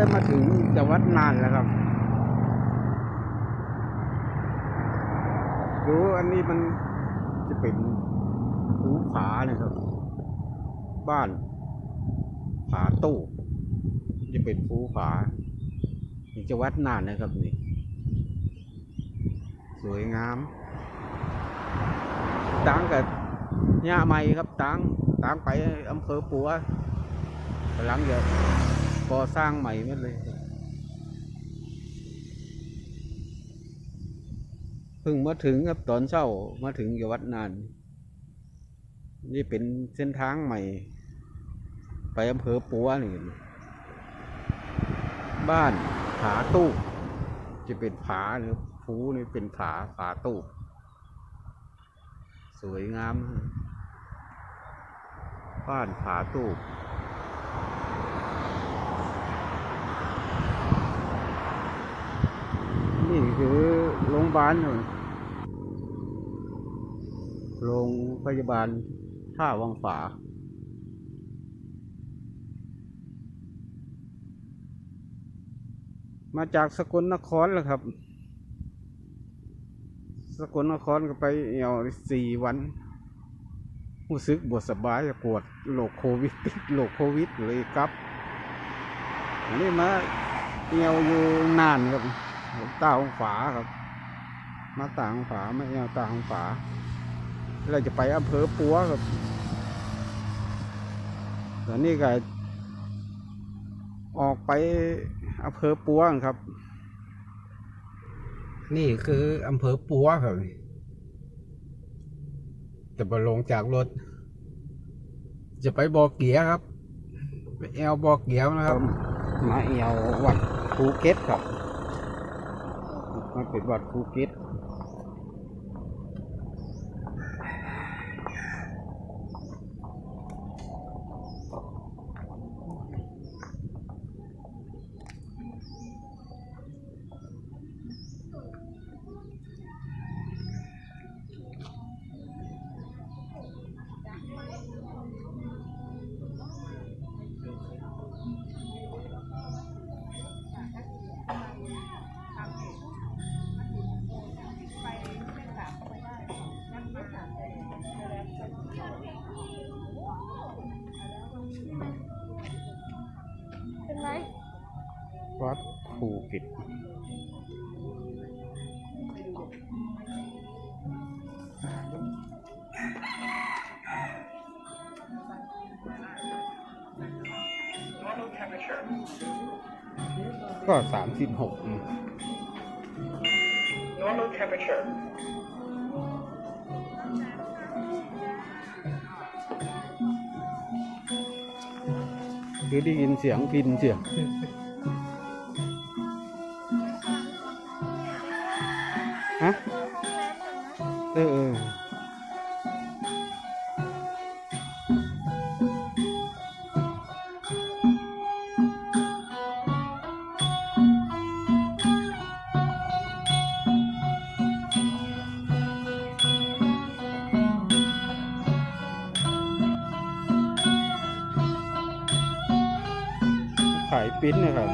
ได้มาถึงจังหวัดน่านแล้วครับ ดูอันนี้มันจะเป็นภูผาเนะครับ บ้านผาตู้จะเป็นภูผาจังหวัดน่านนะครับนี่ สวยงามต่างกับหญ้าใหม่ครับต่างต่างไปอำเภอปัวกำลังจะ ก่อสร้างใหม่หมดเลยเพิ่งมาถึงครับตอนเช้ามาถึงอยู่วัดนาน นี่เป็นเส้นทางใหม่ ไปอำเภอปัวนี่บ้านผาตู้จะเป็นผาหรือภูนี่เป็นผาผาตู้สวยงาม บ้านผาตู้ นี่ คือโรงพยาบาลเหรอโรงพยาบาลท่าวังฝามาจากสกลนครแหละครับ สกลนครก็ไปเอวสี่วันรู้สึกบวดสบายปวดโรคโควิดติดโรคโควิดเลยครับอันนี้มาเอวอยู่นานครับ ตาของฝาครับ มาตาของฝามาเอวตาของฝาเราจะไปอำเภอปัวครับตอนนี้ก็ออกไปอำเภอปัวครับ นี่คืออำเภอปัวครับจะไปลงจากรถ จะไปบ่อเกียครับ ไปแอวบ่อเกียวนะครับ มาแอววัดภูเก็ตครับ มันเป็นวัดภูเก็ต ภูเก็ตก็สามสิบหก Normal temperature. คือได้ยินเสียงพินเสียง ฮะ เออเออขายปิ้นนะครับ